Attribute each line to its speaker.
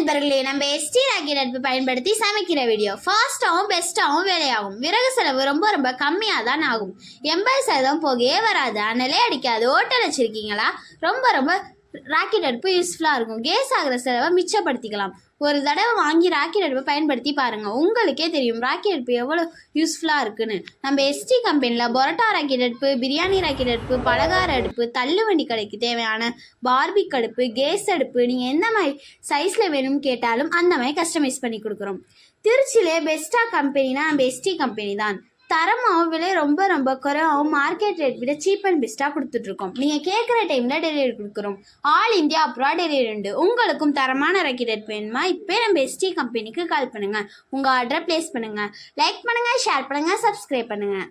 Speaker 1: நண்பர்களே நம்ம எஸ்டி ராகி நட்பு பயன்படுத்தி சமைக்கிற வீடியோ ஃபாஸ்ட்டாகவும் பெஸ்ட்டாகவும் வேலையாகும். விறகு செலவு ரொம்ப ரொம்ப கம்மியாக தான் ஆகும். எண்பது சதவீதம் போகவே வராது. அனலே அடிக்காது. ஹோட்டல் வச்சுருக்கீங்களா? ரொம்ப ரொம்ப ராக்கெட் அடுப்பு யூஸ்ஃபுல்லாக இருக்கும். கேஸ் ஆகிற செலவை மிச்சப்படுத்திக்கலாம். ஒரு தடவை வாங்கி ராக்கெட் அடுப்பை பயன்படுத்தி பாருங்கள் உங்களுக்கே தெரியும் ராக்கெட் அடுப்பு எவ்வளோ யூஸ்ஃபுல்லாக இருக்குன்னு. நம்ம எஸ்டி கம்பெனியில் பொரட்டா ராக்கெட் அடுப்பு பிரியாணி ராக்கெட் அடுப்பு பலகார அடுப்பு தள்ளுவண்டி கடைக்கு தேவையான பார்பிக் அடுப்பு கேஸ் அடுப்பு நீங்கள் எந்த மாதிரி சைஸில் வேணும்னு கேட்டாலும் அந்த மாதிரி கஸ்டமைஸ் பண்ணி கொடுக்குறோம். திருச்சியிலே பெஸ்ட்டாக கம்பெனினா நம்ம எஸ்டி கம்பெனி தான். தரமாகவும் விலை ரொம்ப ரொம்ப குறைவாகவும் மார்க்கெட் ரேட் விட சீப் அண்ட் பெஸ்ட்டாக கொடுத்துட்ருக்கோம் நீங்கள் கேட்குற டைமில் டெலிவரி கொடுக்குறோம். ஆல் இந்தியா அப்புறம் டெலிவரி உண்டு உங்களுக்கும் தரமான ராக்கெட் வேணுமா? இப்போ நம்ம எஸ்டி கம்பெனிக்கு கால் பண்ணுங்கள் உங்கள் ஆர்டரை ப்ளேஸ் பண்ணுங்கள் லைக் பண்ணுங்கள் ஷேர் பண்ணுங்கள் சப்ஸ்கிரைப் பண்ணுங்கள்